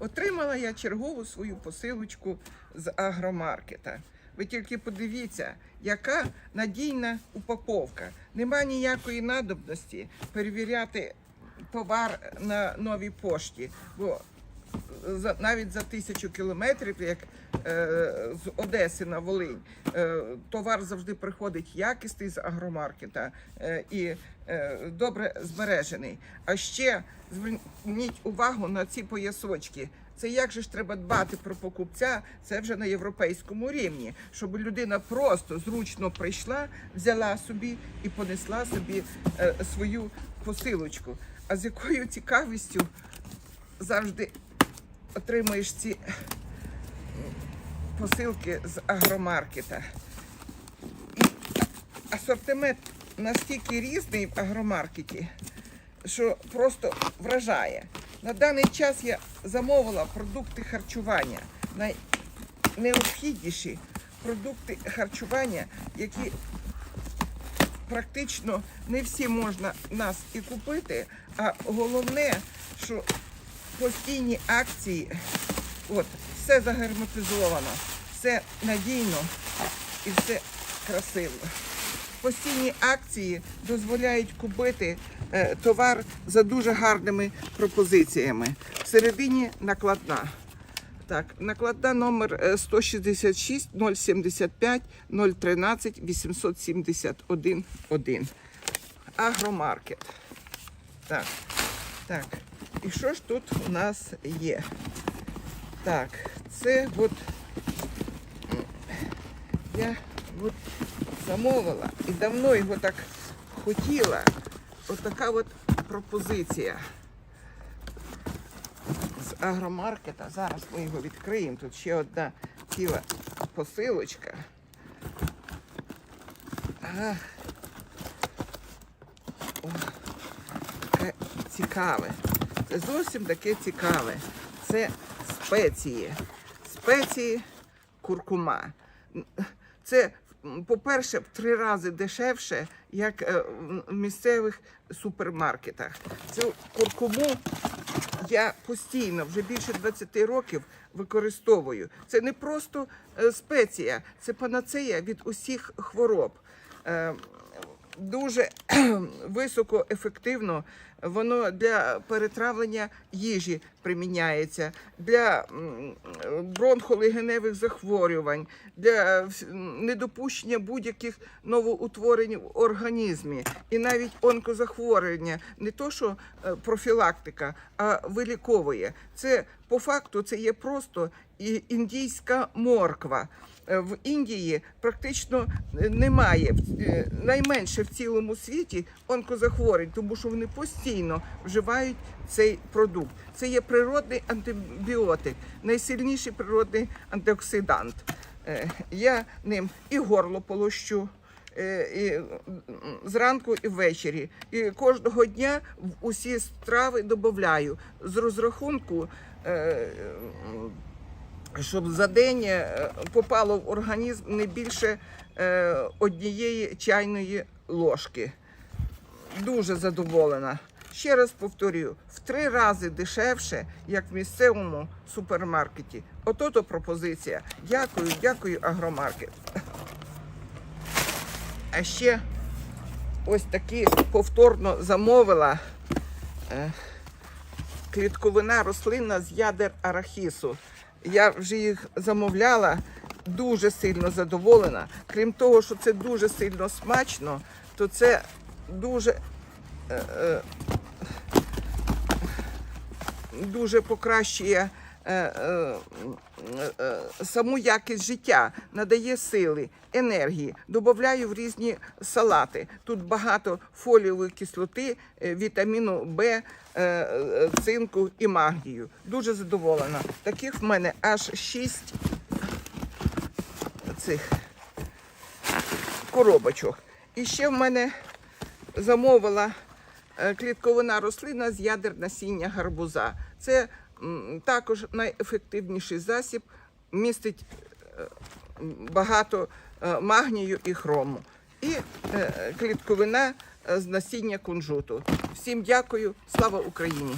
Отримала я чергову свою посилочку з агромаркета. Ви тільки подивіться, яка надійна упаковка. Нема ніякої надобності перевіряти товар на новій пошті. Бо за, навіть за тисячу кілометрів, як е, з Одеси на Волинь, е, товар завжди приходить якісний з агромаркета е, і е, добре збережений. А ще зверніть увагу на ці поясочки. Це як же ж треба дбати про покупця, це вже на європейському рівні, щоб людина просто зручно прийшла, взяла собі і понесла собі е, свою посилочку. А з якою цікавістю завжди отримуєш ці посилки з агромаркета. І асортимент настільки різний в агромаркеті, що просто вражає. На даний час я замовила продукти харчування, найнеобхідніші продукти харчування, які практично не всі можна нас і купити, а головне, що постійні акції, от, все загерметизовано, все надійно і все красиво. Постійні акції дозволяють купити е, товар за дуже гарними пропозиціями. Всередині накладна. Так, накладна номер е, 166 075 013 871 1. Агромаркет. Так, так. І що ж тут у нас є? Так, це от я от замовила і давно його так хотіла. От така от пропозиція з агромаркета. Зараз ми його відкриємо. Тут ще одна ціла посилочка. Ага. О, таке цікаве. Зовсім таке цікаве. Це спеції. Спеції куркума. Це, по-перше, в три рази дешевше, як е, в місцевих супермаркетах. Цю куркуму я постійно, вже більше 20 років використовую. Це не просто е, спеція, це панацея від усіх хвороб. Е, Дуже високоефективно воно для перетравлення їжі приміняється, для бронхолегеневих захворювань, для недопущення будь-яких новоутворень в організмі і навіть онкозахворювання, не то що е, профілактика, а виліковує. Це по факту це є просто індійська морква. Е, В Індії практично е, немає найменше в цілому світі онкозахворювань, тому що вони постійно вживають цей продукт. Це є природний антибіотик, найсильніший природний антиоксидант. Е, Я ним і горло полощу. е, І зранку і ввечері. І кожного дня усі страви додаю з розрахунку, е, щоб за день попало в організм не більше однієї чайної ложки. Дуже задоволена. Ще раз повторюю, в три рази дешевше, як в місцевому супермаркеті. Ото то пропозиція. Дякую, дякую, агромаркет. А ще ось такі повторно замовила е, клітковина рослина з ядер арахісу. Я вже їх замовляла, дуже сильно задоволена. Крім того, що це дуже сильно смачно, то це дуже, е, е, дуже покращує е, е, е, саму якість життя, надає сили, енергії. Додаю в різні салати. Тут багато фолієвої кислоти, вітаміну Б, цинку і магнію. Дуже задоволена. Таких в мене аж шість цих коробочок. І ще в мене замовила клітковина рослина з ядер насіння гарбуза. Це також найефективніший засіб, містить е, багато е, магнію і хрому. І е, клітковина е, з насіння кунжуту. Всім дякую, слава Україні!